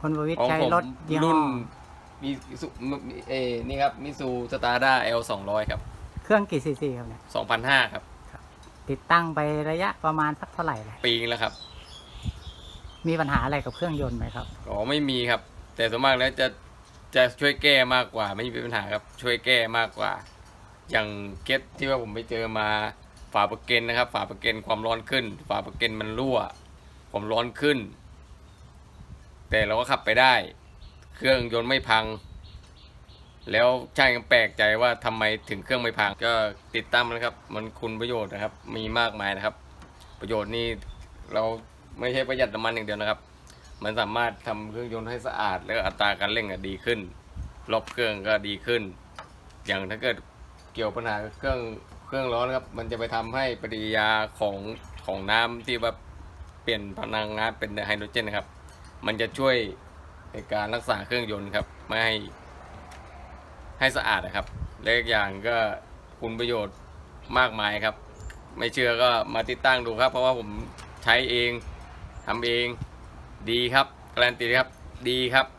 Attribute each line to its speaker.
Speaker 1: คุณประวิทย์
Speaker 2: ของ
Speaker 1: ใช้
Speaker 2: ผม
Speaker 1: รถยี่ห้
Speaker 2: รุ่
Speaker 1: อน
Speaker 2: มีสุเออนี่ครับมิซูสตาร์ด้า L 200ครับ
Speaker 1: เครื่องกี่ซีซีครับเนี่ย
Speaker 2: 2005ครับ
Speaker 1: ติดตั้งไประยะประมาณสักเท่าไหร่เลย
Speaker 2: ปีนึงแล้วครับ
Speaker 1: มีปัญหาอะไรกับเครื่องยนต์ไหมครับ
Speaker 2: อ๋อไม่มีครับ แต่ส่วนมากแล้วจะจะช่วยแก้มากกว่า ไม่มีปัญหาครับช่วยแก้มากกว่า อย่างเก็ตที่ว่าผมไปเจอมาฝาประเกันนะครับ ฝาประเกันความร้อนขึ้น ฝาประเกันมันรั่ว ความร้อนขึ้น แต่เราก็ขับไปได้ เครื่องยนต์ไม่พัง แล้วช่างยังแปลกใจว่าทำไมถึงเครื่องไม่พัง ก็ติดตั้งนะครับ มันคุณประโยชน์นะครับ มีมากมายนะครับ ประโยชน์นี่เราไม่ใช่ประหยัดน้ำมันอย่างเดียวนะครับ มันสามารถทำเครื่องยนต์ให้สะอาด แล้วอัตราการเร่งอะดีขึ้นรอบเครื่องก็ดีขึ้น อย่างถ้าเกิดเกี่ยวปัญหาเครื่องเครื่องร้อนครับ มันจะไปทำให้ปฏิกิริยาของของน้ำที่ว่าเปลี่ยนพลังงานเป็นไฮโดรเจนนะครับ มันจะช่วยในการรักษาเครื่องยนต์ครับ ไม่ให้ให้สะอาดนะครับและอีกอย่างก็คุณประโยชน์มากมายครับ ไม่เชื่อก็มาติดตั้งดูครับ เพราะว่าผมใช้เองทำเองดีครับการันตีครับดีครับ